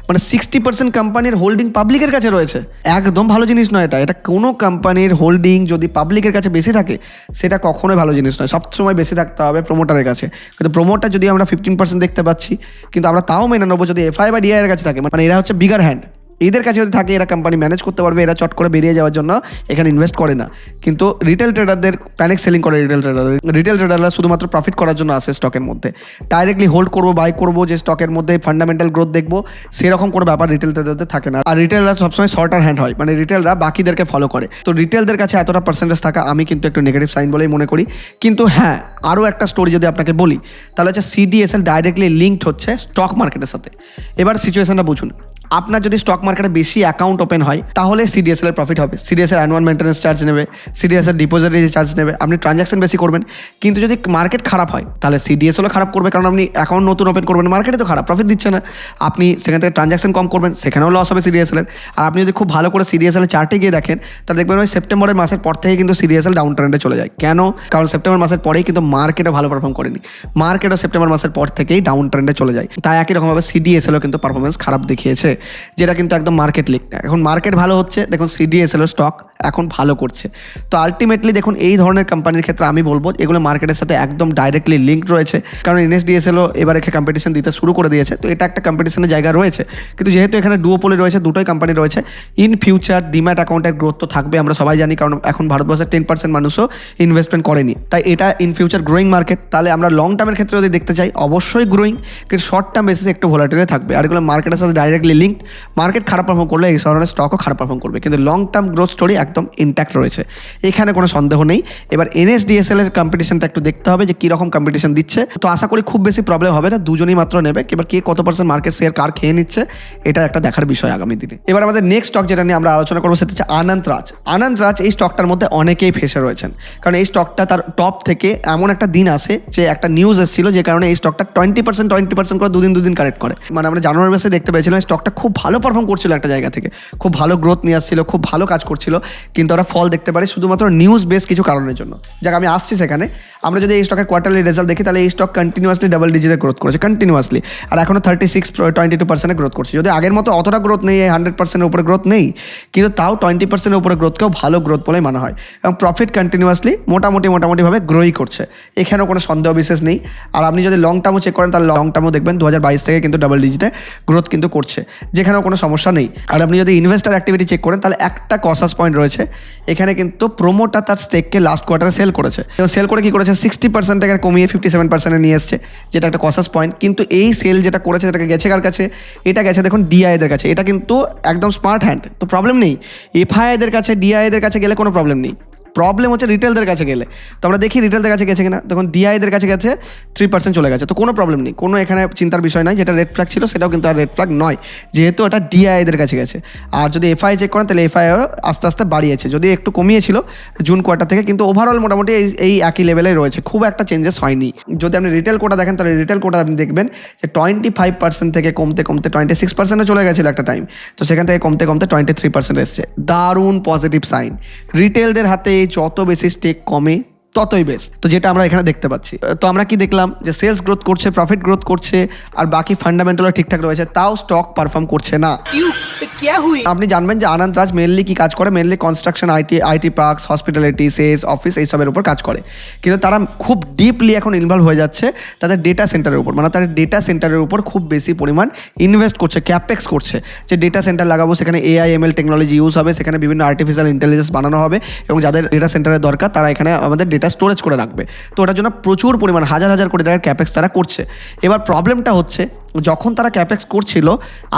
মানে সিক্সটি পার্সেন্ট কোম্পানির হোল্ডিং পাবলিকের কাছে রয়েছে। একদম ভালো জিনিস নয় এটা। এটা কোনো কোম্পানির হোল্ডিং যদি পাবলিকের কাছে বেশি থাকে, সেটা কখনোই ভালো জিনিস নয়। সবসময় বেশি থাকতে হবে প্রোমোটারের কাছে। কিন্তু প্রোমোটার যদি আমরা ফিফটিন পার্সেন্ট দেখতে পাচ্ছি, কিন্তু আমরা তাও মেনে নেব যদি এফআই বা ডিআই এর কাছে থাকে মানে এরা হচ্ছে বিগার হ্যান্ড এদের কাছে যদি থাকে, এরা কোম্পানি ম্যানেজ করতে পারবে, এরা চট করে বেরিয়ে যাওয়ার জন্য এখানে ইনভেস্ট করে না। কিন্তু রিটেল ট্রেডারদের প্যানিক সেলিং করে রিটেল ট্রেডার রিটেল ট্রেডাররা শুধুমাত্র প্রফিট করার জন্য আসে স্টকের মধ্যে। ডাইরেক্টলি হোল্ড করব বাই করব, যে স্টকের মধ্যে ফান্ডামেন্টাল গ্রোথ দেখব, সেরকম কোনো ব্যাপার রিটেল ট্রেডারদের থাকে না। আর রিটেলরা সবসময় শর্টার হ্যান্ড হয়। মানে রিটেলরা বাকিদেরকে ফলো করে। তো রিটেলদের কাছে এতটা পার্সেন্টেজ থাকা, আমি কিন্তু একটু নেগেটিভ সাইন বলেই মনে করি। কিন্তু হ্যাঁ আরও একটা স্টোরি যদি আপনাকে বলি, তাহলে হচ্ছে সিডিএসএল ডাইরেক্টলি লিঙ্কড হচ্ছে স্টক মার্কেটের সাথে। এবার সিচুয়েশনটা বুঝুন। আপনার যদি স্টক মার্কেটে বেশি অ্যাকাউন্ট ওপেন হয়, তাহলে সিডিএসএল এর প্রফিট হবে। সিডিএসএল অ্যানুয়াল মেনটেন্স চার্জ নেবে সিডিএসএল ডিপোজিটারি চার্জ নেবে। আপনি ট্রানজাকশন বেশি করবেন, কিন্তু যদি মার্কেট খারাপ হয়, তাহলে সিডিএসএলও খারাপ করবে, কারণ আপনি অ্যাকাউন্ট নতুন ওপেন করবেন মার্কেটে তো খারাপ প্রফিট দিচ্ছে না। আপনি সেখান থেকে ট্রানজাকশন কম করবেন, সেখানেও লস হবে সিডিএসএল এর। আর আপনি যদি খুব ভালো করে সিডিএসএল চার্টে গিয়ে দেখেন, তাহলে দেখবেন ওই সেপ্টেম্বরের মাসের পর থেকে কিন্তু সিডিএসএল ডাউন ট্রেন্ডে চলে যায়। কেন? কারণ সেপ্টেম্বর মাসের পরেই কিন্তু মার্কেটে ভালো পারফর্ম করেনি। মার্কেটও সেপ্টেম্বর মাসের পর থেকেই ডাউন ট্রেন্ডে চলে যায়। তাই একই রকমভাবে সিডিএসএলও কিন্তু পারফরমেন্স খারাপ দেখিয়েছে। যেটা কিন্তু একদম মার্কেট লিক না। এখন মার্কেট ভালো হচ্ছে দেখুন সিডিএসএল স্টক এখন ভালো করছে। তো আলটিমেটলি দেখুন, এই ধরনের কোম্পানির ক্ষেত্রে আমি বলব, এগুলো মার্কেটের সাথে একদম ডাইরেক্টলি লিঙ্ক রয়েছে। কারণ এনএসডিএসএলও এবার এখানে কম্পিটিশন দিতে শুরু করে দিয়েছে। তো এটা একটা কম্পিটিশনের জায়গা রয়েছে। কিন্তু যেহেতু এখানে ডুওপোলে রয়েছে, দুটোই কোম্পানি রয়েছে ইন ফিউচার ডিম্যাট অ্যাকাউন্টের গ্রোথ তো থাকবে, আমরা সবাই জানি, কারণ এখন ভারতবর্ষের টেন পার্সেন্ট মানুষও ইনভেস্টমেন্ট করেনি। তাই এটা ইন ফিউচার গ্রোয়িং মার্কেট তাহলে আমরা লং টার্মের ক্ষেত্রে যদি দেখতে চাই, অবশ্যই গ্রোয়িং কিন্তু শর্ট টার্ম বেসিসে একটু ভোলাটিলে থাকবে। আর এগুলো মার্কেটের সাথে ডাইরেক্টলি লিঙ্ক মার্কেট খারাপ পারফর্ম করলে এই ধরনের স্টকও খারাপ পারফর্ম করবে। কিন্তু লং টার্ম গ্রোথ স্টোরি একদম ইন্ট্যাক্ট রয়েছে। এখানে কোনো সন্দেহ নেই। এবার এনএসডিএসএল এর কম্পিটিশনটা একটু দেখতে হবে যে কীরকম কম্পিটিশন দিচ্ছে। তো আশা করি খুব বেশি প্রবলেম হবে না, দুজনেই মাত্র নেবে। এবার কে কত পার্সেন্ট মার্কেট শেয়ার কার খেয়ে নিচ্ছে, এটা একটা দেখার বিষয় আগামী দিনে। এবার আমাদের নেক্সট স্টক যেটা নিয়ে আমরা আলোচনা করব, সেটা হচ্ছে আনন্দ রাজ আনন্দ রাজ এই স্টকটার মধ্যে অনেকেই ফেসে রয়েছেন। কারণ এই স্টকটা তার টপ থেকে এমন একটা দিন আসে যে একটা নিউজ এসেছিল যে কারণে এই স্টকটা টোয়েন্টি পার্সেন্ট টোয়েন্টি পার্সেন্ট করে দুদিন দুদিন কালেক্ট করে। মানে আমরা জানুয়ারি মাসে দেখতে পেয়েছিলাম স্টকটা খুব ভালো পারফর্ম করছিল একটা জায়গা থেকে। খুব ভালো গ্রোথ নিয়ে আসছিল, খুব ভালো কাজ করছিল। কিন্তু আমরা ফল দেখতে পারি শুধুমাত্র নিউজ বেস কিছু কারণের জন্য। যাক, আমি আসছি সেখানে। আমরা যদি এই স্টকের কোয়ার্টারলি রেজাল্ট দেখি, তাহলে এই স্টক কন্টিনিউয়াসলি ডাবল ডিজিটে গ্রোথ করেছে কন্টিনিউয়াসলি আর এখনও থার্টি সিক্স টোয়েন্টি টু পার্সেন্টে গ্রোথ করছে। যদি আগের মতো অতটা গ্রোথ নেই হান্ড্রেড পার্সেন্টের উপরে গ্রোথ নেই, কিন্তু তাও টোয়েন্টি পার্সেন্টের উপরে গ্রোথকেও ভালো গ্রোথ বলেই মনে হয়। এবং প্রফিট কন্টিনিউয়াসলি মোটামুটি মোটামুটিভাবে গ্রোই করছে। এখানেও কোনো সন্দেহ বিশেষ নেই। আর আপনি যদি লং টার্মও চেক করেন, তাহলে লং টার্মও দেখবেন দু হাজার বাইশ থেকে কিন্তু ডাবল ডিজিটে গ্রোথ কিন্তু করছে। যেখানেও কোনো সমস্যা নেই। আর আপনি যদি ইনভেস্টার অ্যাক্টিভিটি চেক করেন, তাহলে একটা কসাস পয়েন্ট রয়েছে। রয়েছে এখানে কিন্তু প্রোমোটা তার স্টেককে লাস্ট কোয়ার্টারে সেল করেছে। তো সেল করে কি করেছে? সিক্সটি পার্সেন্ট থেকে কমিয়ে ফিফটি সেভেন পার্সেন্টে নিয়ে এসছে, যেটা একটা কসাস পয়েন্ট কিন্তু এই সেল যেটা করেছে সেটাকে গেছে কার কাছে? এটা গেছে দেখুন ডিআইদের কাছে। এটা কিন্তু একদম স্মার্ট হ্যান্ড তো প্রবলেম নেই। এফআইআইদের কাছে ডিআইদের কাছে গেলে কোনো প্রবলেম নেই। প্রবলেম হচ্ছে রিটেলদের কাছে গেলে। তো আমরা দেখি রিটেলদের কাছে গেছে কিনা। তখন ডিআইদের কাছে গেছে থ্রি পার্সেন্ট চলে গেছে। তো কোনো প্রবলেম নেই। কোনো এখানে চিন্তার বিষয় নয় যেটা রেড ফ্ল্যাগ ছিল, সেটাও কিন্তু আর রেড ফ্ল্যাগ নয়। যেহেতু এটা ডিআইদের কাছে গেছে। আর যদি এফআই চেক করেন, তাহলে এফআইআর আস্তে আস্তে বাড়িয়েছে। যদি একটু কমিয়েছিল জুন কোয়ার্টার থেকে, কিন্তু ওভারঅল মোটামুটি এই এই একই লেভেলে রয়েছে। খুব একটা চেঞ্জেস হয়নি। যদি আপনি রিটেল কোটা দেখেন, তাহলে রিটেল কোটা আপনি দেখবেন যে টোয়েন্টি ফাইভ পার্সেন্ট থেকে কমতে কমতে টোয়েন্টি সিক্স পার্সেন্টে চলে গেছিল একটা টাইম তো সেখান থেকে কমতে কমতে টোয়েন্টি থ্রি পার্সেন্ট এসছে। দারুণ পজিটিভ সাইন রিটেলদের হাতে যত বেশি স্টেক কমে, ততই বেশ। তো যেটা আমরা এখানে দেখতে পাচ্ছি। তো আমরা কি দেখলাম? যে সেলস গ্রোথ করছে প্রফিট গ্রোথ করছে, আর বাকি ফান্ডামেন্টালও ঠিকঠাক রয়েছে, তাও স্টক পারফর্ম করছে না। क्यों ये क्या हुई আপনি জানবেন যে আনন্দ রাজ মেনলি কি কাজ করে mainly construction IT IT parks hospitality SEZ office এইসবের উপর কাজ করে কিন্তু তারা খুব ডিপলি এখন ইনভলভ হয়ে যাচ্ছে তাদের ডেটা সেন্টারের উপর মানে তাদের ডেটা সেন্টারের উপর খুব বেশি পরিমাণ ইনভেস্ট করছে ক্যাপেক্স করছে যে ডেটা সেন্টার লাগাবো সেখানে এআই এমএল টেকনোলজি ইউজ হবে সেখানে বিভিন্ন আর্টিফিশিয়াল ইন্টেলিজেন্স বানানো হবে এবং যাদের ডেটা সেন্টারের দরকার তারা এখানে আমাদের ডেটা স্টোরেজ করে রাখবে তো ওটার জন্য প্রচুর পরিমাণ হাজার হাজার কোটি টাকার ক্যাপেক্স তারা করছে এবার প্রবলেমটা হচ্ছে যখন তারা ক্যাপেক্স করছিল,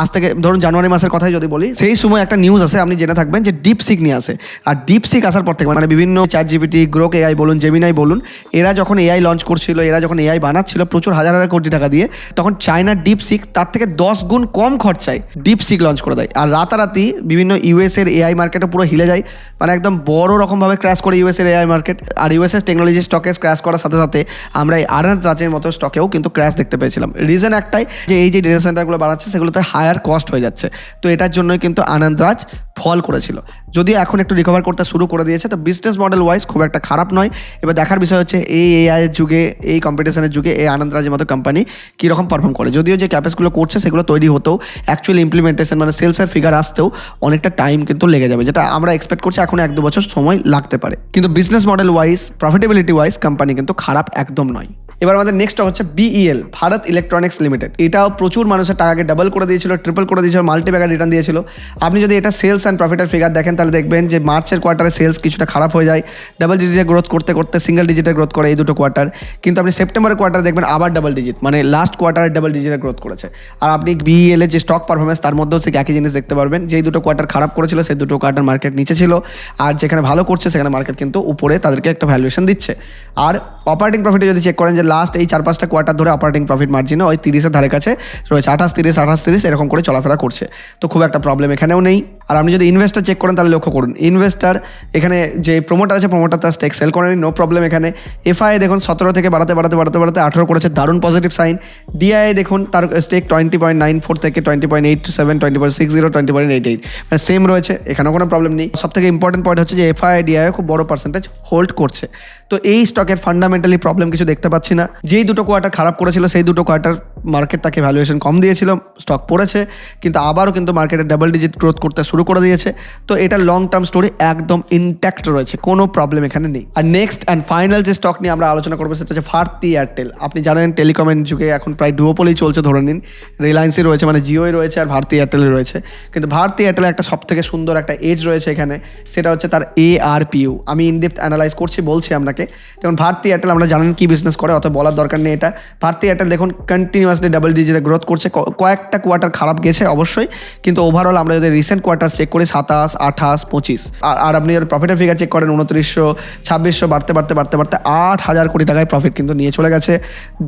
আজ থেকে ধরুন জানুয়ারি মাসের কথাই যদি বলি, সেই সময় একটা নিউজ আছে, আপনি জেনে থাকবেন যে ডিপ সিক নিয়ে আসে। আর ডিপ সিক আসার পর থেকে মানে বিভিন্ন চ্যাট জিপিটি গ্রোক এআই বলুন জেমিনাই বলুন, এরা যখন এআই লঞ্চ করছিল, এরা যখন এআই বানাচ্ছিল প্রচুর হাজার হাজার কোটি টাকা দিয়ে, তখন চায়নার ডিপ সিক তার থেকে দশ গুণ কম খরচায় ডিপ সিক লঞ্চ করে দেয়। আর রাতারাতি বিভিন্ন ইউএস এর এআই মার্কেটে পুরো হিলে যায়। মানে একদম বড় রকমভাবে ক্র্যাশ করে ইউএস এর এআই মার্কেট আর ইউএস এর টেকনোলজি স্টকে ক্র্যাশ করার সাথে সাথে আমরা এই আরএন রাজের মতো স্টকেও কিন্তু ক্র্যাশ দেখতে পেয়েছিলাম। রিজন একটাই যে এই যে ডেটা সেন্টারগুলো বানাচ্ছে, সেগুলোতে হায়ার কস্ট হয়ে যাচ্ছে। তো এটার জন্যই কিন্তু আনন্দ রাজ ফল করেছিল। যদিও এখন একটু রিকভার করতে শুরু করে দিয়েছে, তো বিজনেস মডেল ওয়াইজ খুব একটা খারাপ নয়। এবার দেখার বিষয় হচ্ছে, এই এআই যুগে, এই কম্পিটিশনের যুগে, এই আনন্দ রাজের মতো কোম্পানি কীরকম পারফর্ম করে? যদিও যে ক্যাপেসগুলো করছে, সেগুলো তৈরি হতেও অ্যাকচুয়ালি ইমপ্লিমেন্টেশন মানে সেলসের ফিগার আসতেও অনেকটা টাইম কিন্তু লেগে যাবে, যেটা আমরা এক্সপেক্ট করছি এখন এক দু বছর সময় লাগতে পারে। কিন্তু business model wise profitability wise company কিন্তু খারাপ একদম নয়। এবার আমাদের নেক্সট হচ্ছে বিইএল ভারত ইলেকট্রনিক্স লিমিটেড এটাও প্রচুর মানুষের টাকাকে ডাবল করে দিয়েছিল ট্রিপল করে দিয়েছিল মাল্টি ব্যাগার রিটার্ন দিয়েছিল। আপনি যদি এটা সেলস অ্যান্ড প্রফিটের ফিগার দেখেন, তাহলে দেখবেন যে মার্চের কোয়ার্টারে সেলস কিছুটা খারাপ হয়ে যায়। ডাবল ডিজিটে গ্রোথ করতে করতে সিঙ্গেল ডিজিটে গ্রোথ করে এই দুটো কোয়ার্টার কিন্তু আপনি সেপ্টেম্বরের কোয়ার্টার দেখবেন আবার ডাবল ডিজিট মানে লাস্ট কোয়ার্টারে ডাবল ডিজিটে গ্রোথ করেছে। আর আপনি বিইএল এর যে স্টক পারফরমেন্স তার মধ্যেও ঠিক একই জিনিস দেখতে পারবেন। যেই দুটো কোয়ার্টার খারাপ করেছিল, সেই দুটো কোয়ার্টার মার্কেট নিচে ছিল। আর যেখানে ভালো করছে, সেখানে মার্কেট কিন্তু উপরে তাদেরকে একটা ভ্যালুয়েশন দিচ্ছে। আর অপারেটিং প্রফিটে যদি চেক করেন যে লাস্ট এই চার পাঁচটা কোয়ার্টার ধরে অপারেটিং প্রফিট মার্জিনে ওই তিরিশের ধারে কাছে রয়েছে। আঠাশ তিরিশ আঠাশ তিরিশ এরকম করে চলাফেরা করছে। তো খুব একটা প্রবলেম এখানেও নেই। আর আপনি যদি ইনভেস্টার চেক করেন, তাহলে লক্ষ্য করুন ইনভেস্টার এখানে যে প্রোমোটার আছে প্রোমোটার তার স্টেক সেল করেনি নো প্রবলেম এখানে। এফআই দেখুন, সতেরো থেকে বাড়াতে বাড়াতে বাড়াতে বাড়াতে আঠারো করেছে, দারুণ পজিটিভ সাইন ডিআই দেখুন, তার stake twenty point nine four থেকে twenty point eight seven twenty point six zero twenty point eight eight মানে সেম রয়েছে, এখানেও কোনো প্রবলেম নেই। সব থেকে ইম্পর্টেন্ট পয়েন্ট হচ্ছে যে এফআই ডিআই খুব বড় পার্সেন্টেজ হোল্ড করছে। তো এই স্টকের ফান্ডামেন্টালি প্রবলেম কিছু দেখতে পাচ্ছি না। যেই দুটো কোয়ার্টার খারাপ করেছিল, সেই দুটো কোয়ার্টার মার্কেট তাকে ভ্যালুয়েশন কম দিয়েছিল স্টক পড়েছে, কিন্তু আবারও কিন্তু মার্কেটে ডাবল ডিজিট গ্রোথ করতে শুরু করে দিয়েছে। তো এটা লং টার্ম স্টোরি একদম ইনট্যাক্ট রয়েছে, কোনো প্রবলেম এখানে নেই। আর নেক্সট অ্যান্ড ফাইনাল যে স্টক নিয়ে আমরা আলোচনা করব, সেটা হচ্ছে ভারতী এয়ারটেল আপনি জানেন টেলিকমের যুগে এখন প্রায় ডুয়োপোলেই চলছে ধরে নিন। রিলায়েন্সই রয়েছে মানে জিওই রয়েছে আর ভারতী এয়ারটেলই রয়েছে। কিন্তু ভারতী এয়ারটেলের একটা সব থেকে সুন্দর একটা এজ রয়েছে এখানে, সেটা হচ্ছে তার এ আর পিউ আমি ইনডেপথ অ্যানালাইজ করছি, বলছি আপনাকে। যেমন ভারতী এয়ারটেল আমরা জানেন কি বিজনেস করে, অত বলার দরকার নেই এটা। ভারতী এয়ারটেল দেখুন কন্টিনিউয়াসলি ডাবল ডিজিটে গ্রোথ করছে। কয়েকটা কোয়ার্টার খারাপ গেছে অবশ্যই, কিন্তু ওভারঅল আমরা যদি রিসেন্ট কোয়ার্টার চেক করি, সাতাশ, আঠাশ, পঁচিশ, আর আর আপনি যদি প্রফিটের ফিগার চেক করেন, উনত্রিশশো, ছাব্বিশশো, বাড়তে বাড়তে বাড়তে বাড়তে আট হাজার কোটি টাকায় প্রফিট কিন্তু নিয়ে চলে গেছে।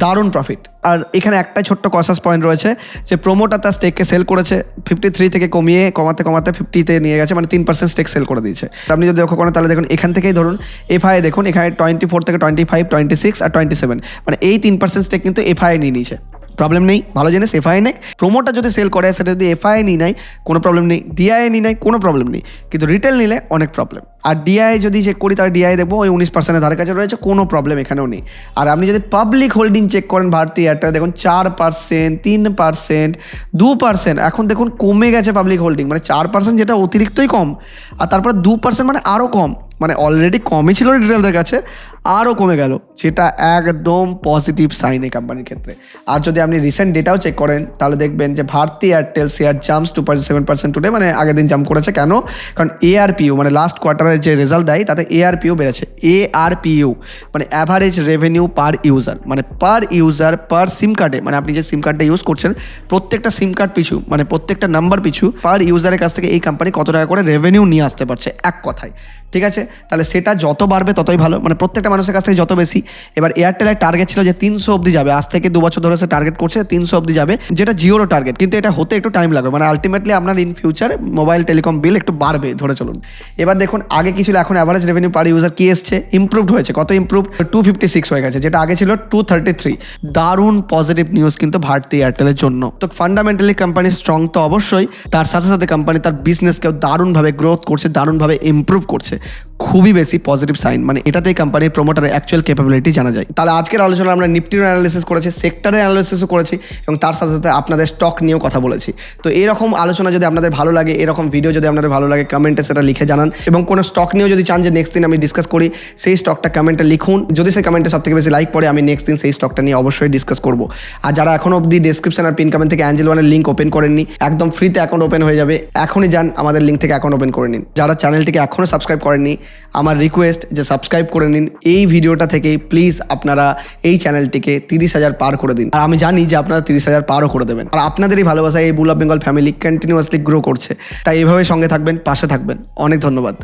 দারুণ প্রফিট আর এখানে একটাই ছোট্ট কসাস পয়েন্ট রয়েছে যে প্রোমোটার তার স্টেককে সেল করেছে ফিফটি থ্রি থেকে কমিয়ে কমাতে কমাতে ফিফটিতে নিয়ে গেছে মানে তিন পার্সেন্ট স্টেক সেল করে দিয়েছে। আপনি যদি লক্ষ্য করেন, তাহলে দেখুন, এখান থেকেই ধরুন এফআই দেখুন, এখানে টোয়েন্টি ফোর থেকে টোয়েন্টি ফাইভ টোয়েন্টি সিক্স আর টোয়েন্টি সেভেন মানে এই তিন পার্সেন্ট স্টেক কিন্তু এফআই নিয়ে নিয়েছে। প্রবলেম নেই, ভালো জিনিস এফআই নেই। প্রোমোটা যদি সেল করে, সেটা যদি এফআই নিয়ে নেয়, কোনো প্রবলেম নেই ডিআই নিয়ে নেয়, কোনো প্রবলেম নেই। কিন্তু রিটেল নিলে অনেক প্রবলেম আর ডিআই যদি চেক করি, তাহলে ডিআই দেখব, ওই উনিশ পার্সেন্টের ধারে কাছে রয়েছে, কোনো প্রবলেম এখানেও নেই। আর আপনি যদি পাবলিক হোল্ডিং চেক করেন, ভারতী এয়ারটেল দেখুন চার পার্সেন্ট তিন পার্সেন্ট দু পার্সেন্ট এখন দেখুন কমে গেছে পাবলিক হোল্ডিং মানে চার পার্সেন্ট যেটা অতিরিক্তই কম, আর তারপরে দু পার্সেন্ট মানে আরও কম মানে অলরেডি কমই ছিল রিটেলদের কাছে আরও কমে গেল, যেটা একদম পজিটিভ সাইন এই কোম্পানির ক্ষেত্রে। আর যদি আপনি রিসেন্ট ডেটাও চেক করেন, তাহলে দেখবেন যে Bharti Airtel share jumps two point seven percent today মানে আগের দিন জাম্প করেছে। কেন? কারণ এআরপিও মানে লাস্ট কোয়ার্টারের যে রেজাল্ট দেয়, তাতে এআরপিও বেড়েছে। এআরপিও মানে অ্যাভারেজ রেভিনিউ পার ইউজার মানে পার ইউজার পার সিম কার্ডে মানে আপনি যে সিম কার্ডটা ইউজ করছেন, প্রত্যেকটা সিম কার্ড পিছু মানে প্রত্যেকটা নাম্বার পিছু পার ইউজারের কাছ থেকে এই কোম্পানি কত টাকা করে রেভিনিউ নিয়ে আসতে পারছে, এক কথায়। ঠিক আছে? তাহলে সেটা যত বাড়বে ততই ভালো। মানে প্রত্যেকটা মানুষের কাছ থেকে যত বেশি। এবার এয়ারটেলের টার্গেট ছিল যে তিনশো অবধি যাবে। আজ থেকে দু বছর ধরে সে টার্গেট করছে তিনশো অবধি যাবে। যেটা জিওরও টার্গেট কিন্তু এটা হতে একটু টাইম লাগবে। মানে আলটিমেটলি আপনার in future mobile telecom bill একটু বাড়বে ধরে চলুন। এবার দেখুন, আগে কি ছিল? এখন অ্যাভারেজ রেভিনিউ পার ইউজার কি এসছে? ইমপ্রুভড হয়েছে। কত ইমপ্রুভ টু ফিফটি সিক্স হয়ে গেছে। যেটা আগে ছিল টু থার্টি থ্রি দারুণ পজিটিভ নিউজ কিন্তু ভারতী এয়ারটেলের জন্য। তো ফান্ডামেন্টালি কোম্পানি স্ট্রং তো অবশ্যই। তার সাথে সাথে কোম্পানি তার বিজনেসকেও দারুণভাবে গ্রোথ করছে, দারুণভাবে ইমপ্রুভ করছে। আছে খুবই বেশি পজিটিভ সাইন মানে এটাতেই কোম্পানির প্রোমোটারের অ্যাকচুয়াল ক্যাপাবিলিটি জানা যায়। তাহলে আজকের আলোচনা আমরা নিফটির অ্যানালিসিস করেছি সেক্টরের অ্যানালিসিসও করেছি, এবং তার সাথে সাথে আপনাদের স্টক নিয়েও কথা বলেছি। তো এরকম আলোচনা যদি আপনাদের ভালো লাগে, এরকম ভিডিও যদি আপনাদের ভালো লাগে কমেন্টে সেটা লিখে জানান। এবং কোনো স্টক নিয়েও যদি চান যে নেক্সট দিন আমি ডিসকাস করি, সেই স্টকটা কমেন্টে লিখুন। যদি সেই কমেন্টে সব থেকে বেশি লাইক পড়ে, আমি নেক্সট দিন সেই স্টকটা নিয়ে অবশ্যই ডিসকাস করব। আর যারা এখনও অবধি ডিসক্রিপশন আর পিন কমেন্ট থেকে অ্যাঞ্জেল ওয়ানের লিঙ্ক ওপেন করেননি, একদম ফ্রিতে অ্যাকাউন্ট ওপেন হয়ে যাবে। এখনই যান, আমাদের লিঙ্ক থেকে অ্যাকাউন্ট ওপেন করে নিন। যারা চ্যানেলটিকে এখনও সাবস্ক্রাইব করেননি আমার রিকোয়েস্ট যে সাবস্ক্রাইব করে নিন। এই ভিডিওটা থেকে প্লিজ আপনারা এই চ্যানেলটিকে তিরিশ হাজার পার করে দিন। আর আমি জানি যে আপনারা তিরিশ হাজার পারও করে দেবেন। আর আপনাদেরই ভালোবাসা এই bull of Bengal family continuously grow করছে। তাই এভাবে সঙ্গে থাকবেন, পাশে থাকবেন। অনেক ধন্যবাদ।